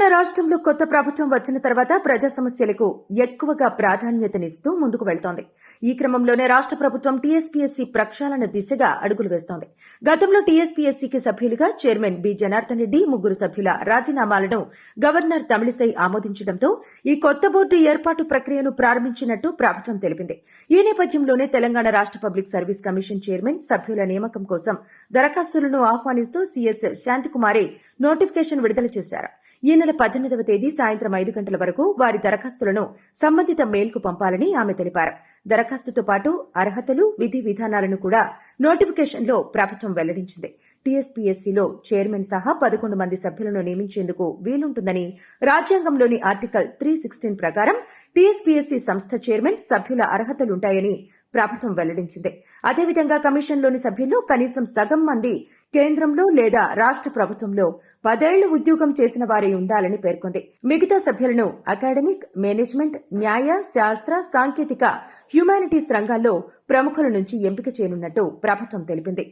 తెలంగాణ రాష్ట్రంలో కొత్త ప్రభుత్వం వచ్చిన తర్వాత ప్రజా సమస్యలకు ఎక్కువగా ప్రాధాన్యతనిస్తూ ముందుకు వెళ్తోంది. ఈ క్రమంలోనే రాష్ట్ర ప్రభుత్వం టీఎస్పీఎస్సీ ప్రక్షాళన దిశగా అడుగులు వేస్తోంది. గతంలో టీఎస్పీఎస్సీకి సభ్యులుగా చైర్మన్ బి. జనార్దన్ రెడ్డి ముగ్గురు సభ్యుల రాజీనామాలను గవర్నర్ తమిళిసై ఆమోదించడంతో ఈ కొత్త బోర్డు ఏర్పాటు ప్రక్రియను ప్రారంభించినట్టు ప్రభుత్వం తెలిపింది. ఈ నేపథ్యంలోనే తెలంగాణ రాష్ట్ర పబ్లిక్ సర్వీస్ కమిషన్ చైర్మన్ సభ్యుల నియామకం కోసం దరఖాస్తులను ఆహ్వానిస్తూ సీఎస్ శాంతికుమారి నోటిఫికేషన్ విడుదల చేశారు. ఈ నెల పద్దెనిమిదవ తేదీ సాయంత్రం ఐదు గంటల వరకు వారి దరఖాస్తులను సంబంధిత మెయిల్కు పంపాలని ఆమె తెలిపారు. దరఖాస్తుతో పాటు అర్హతలు విధి విధానాలను కూడా నోటిఫికేషన్లో ప్రభుత్వం వెల్లడించింది. టీఎస్పీఎస్సీలో చైర్మన్ సహా పదకొండు మంది సభ్యులను నియమించేందుకు వీలుంటుందని రాజ్యాంగంలోని ఆర్టికల్ త్రీ సిక్స్టీన్ ప్రకారం టీఎస్పీఎస్సీ సంస్థ చైర్మన్ సభ్యుల అర్హతలుంటాయని ప్రభుత్వం వెల్లడించింది. అదేవిధంగా కమిషన్లోని సభ్యుల్లో కనీసం సగం మంది కేంద్రంలో లేదా రాష్ట్ర ప్రభుత్వంలో పదేళ్ళు ఉద్యోగం చేసిన వారే ఉండాలని పేర్కొంది. మిగతా సభ్యులను అకాడమిక్ మేనేజ్మెంట్ న్యాయ శాస్త్ర సాంకేతిక హ్యుమానిటీస్ రంగాల్లో ప్రముఖుల నుంచి ఎంపిక చేయనున్నట్టు ప్రభుత్వం తెలిపింది.